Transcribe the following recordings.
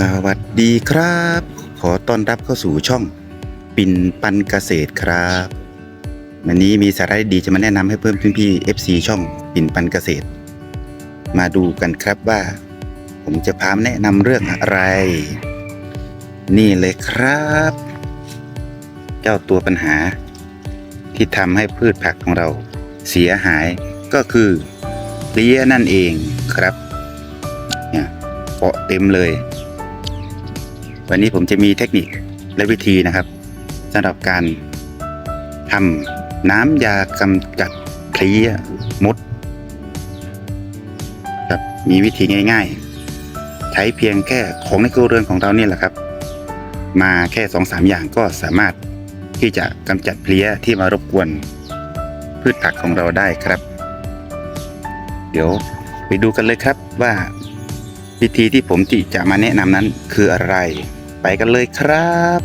สวัสดีครับ ขอต้อนรับเข้าสู่ช่องปิ่นปันเกษตรครับ วันนี้มีสาระดีจะมาแนะนำให้เพิ่มพี่ FC ช่องปิ่นปันเกษตร มาดูกันครับว่า ผมจะพามแนะนำเรื่องอะไร นี่เลยครับ เจ้าตัวปัญหา ที่ทำให้พืชผักของเรา เสียหายก็คือเพลี้ยนั่นเองครับ เนี่ยเปาะเต็มเลย วันนี้ผมจะมีเทคนิคและวิธีนะครับสำหรับการทำน้ำยากำจัดเพลี้ยมดครับมีวิธีง่าย ๆ ใช้เพียงแค่ของในครัวเรือนของเราเนี่ยแหละครับ มาแค่สองสามอย่างก็สามารถที่จะกำจัดเพลี้ยที่มารบกวนพืชผักของเราได้ครับ เดี๋ยวไปดูกันเลยครับว่า วิธีที่ผมที่จะมาแนะนำนั้นคืออะไร ไปกันเลยครับ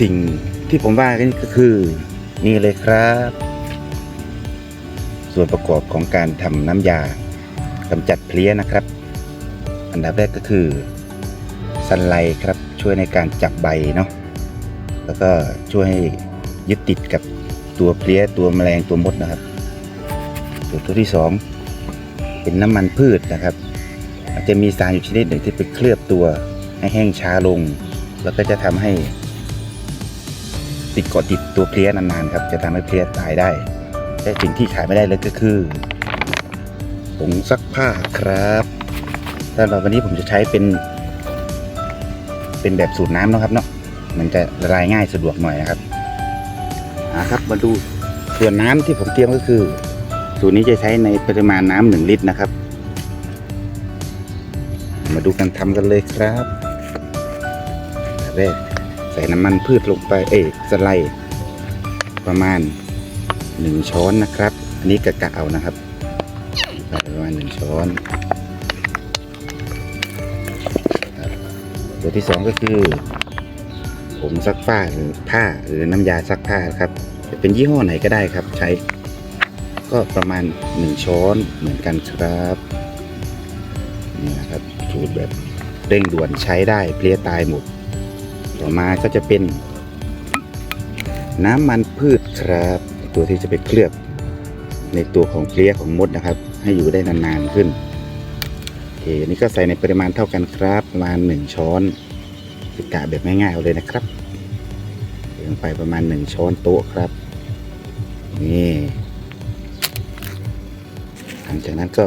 สิ่งที่ผมว่ากันก็คือ นี่เลยครับ ส่วนประกอบของการทำน้ำยากำจัดเพลี้ยนะครับ อันดับแรกก็คือสันไลครับช่วยในการจับใบเนาะแล้วก็ช่วยให้ยึดติดกับตัวเพลี้ยตัวแมลงตัวมดนะครับส่วนตัวที่สองเป็นน้ำมันพืชนะครับ จจะมีสารอยู่ชนิดหนึ่งที่ไปเคลือบตัวให้แห้งช้าลง แล้วก็จะทำให้ ติดเกาะติดตัวเพลี้ยนานๆครับ จะทำให้เพลี้ยตายได้ แต่สิ่งที่ขายไม่ได้เลยก็คือผงซักผ้าครับสำหรับวันนี้ผมจะใช้เป็น เป็นแบบสูตรน้ำนะครับเนาะมันจะละลายง่ายสะดวกหน่อยนะครับนะครับมาดูส่วนน้ำที่ผมเตรียมก็คือ สูตรนี้จะใช้ในปริมาณน้ำหนึ่งลิตรนะครับ มาดูกันทำกันเลยครับแรกใส่น้ำมันพืชลงไป เอ้ยสไลด์ประมาณหนึ่งช้อนนะครับ อันนี้กะกะเอานะครับประมาณหนึ่งช้อนตัวที่สองก็คือ ผมซักผ้าหรือผ้าหรือน้ำยาซักผ้าครับจะเป็นยี่ห้อไหนก็ได้ครับใช้ ก็ประมาณหนึ่งช้อนเหมือนกันครับนี่นะครับ สูตรแบบเร่งด่วนใช้ได้เพลี้ยตายหมด ต่อมาก็จะเป็น น้ำมันพืชครับ ตัวที่จะไปเคลือบในตัวของเพลี้ยของมดนะครับ ให้อยู่ได้นานๆขึ้นโอเคนี่ก็ใส่ในปริมาณเท่ากันครับ ประมาณ 1 ช้อนกะแบบง่ายๆเอาเลยนะครับลงไปประมาณ 1 ช้อนโต๊ะครับ นี่หลังจากนั้นก็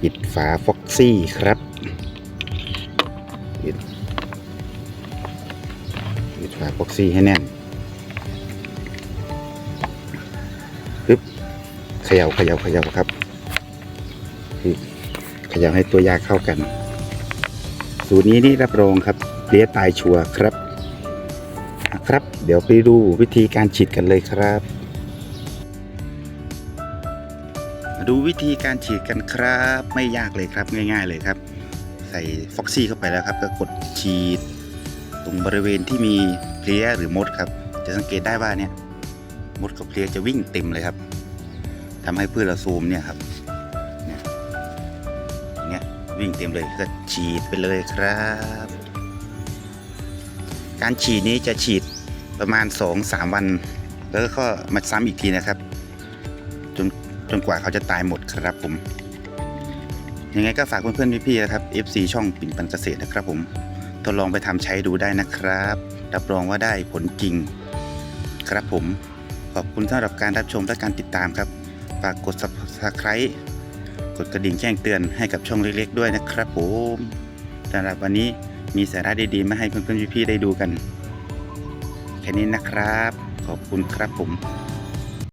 ปิดฝาฟ็อกซี่ครับปิดปิดฝาฟ็อกซี่ให้แน่นปึ๊บเขย่าเขย่าเขย่าครับเขย่าให้ตัวยาเข้ากัน สูตรนี้นี่รับรองครับเลี้ยตายชัวครับครับ เดี๋ยวไปดูวิธีการฉีดกันเลยครับ ดูวิธีการฉีดกันครับ ไม่ยากเลยครับง่าย ๆเลยครับ ใส่ฟ็อกซี่เข้าไปแล้วครับ ก็กดฉีด ตรงบริเวณที่มีเพลี้ยหรือมดครับ จะสังเกตได้ว่าเนี่ยมดกับเพลี้ยจะวิ่งเต็มเลยครับทำให้พืชเราซูมเนี่ยครับเนี่ยเนี่ยวิ่งเต็มเลยก็ฉีดไปเลยครับ การฉีดนี้จะฉีดประมาณ 2-3 วัน แล้วก็มาซ้ำอีกทีนะครับ จนกว่าเขาจะตายหมดครับผม ยังไงก็ฝากเพื่อนๆพี่ๆนะครับ FC ช่องปิ่นปันเกษตรนะครับผมทดลองไปทำใช้ดูได้นะครับ รับรองว่าได้ผลจริง ครับผม ขอบคุณสำหรับการรับชมและการติดตามครับ ฝากกด subscribe กดกระดิ่งแจ้งเตือนให้กับช่องเล็กๆด้วยนะครับผมสำหรับวันนี้มีสาระดีๆมาให้เพื่อนๆพี่ๆได้ดูกัน แค่นี้นะครับ ขอบคุณครับผม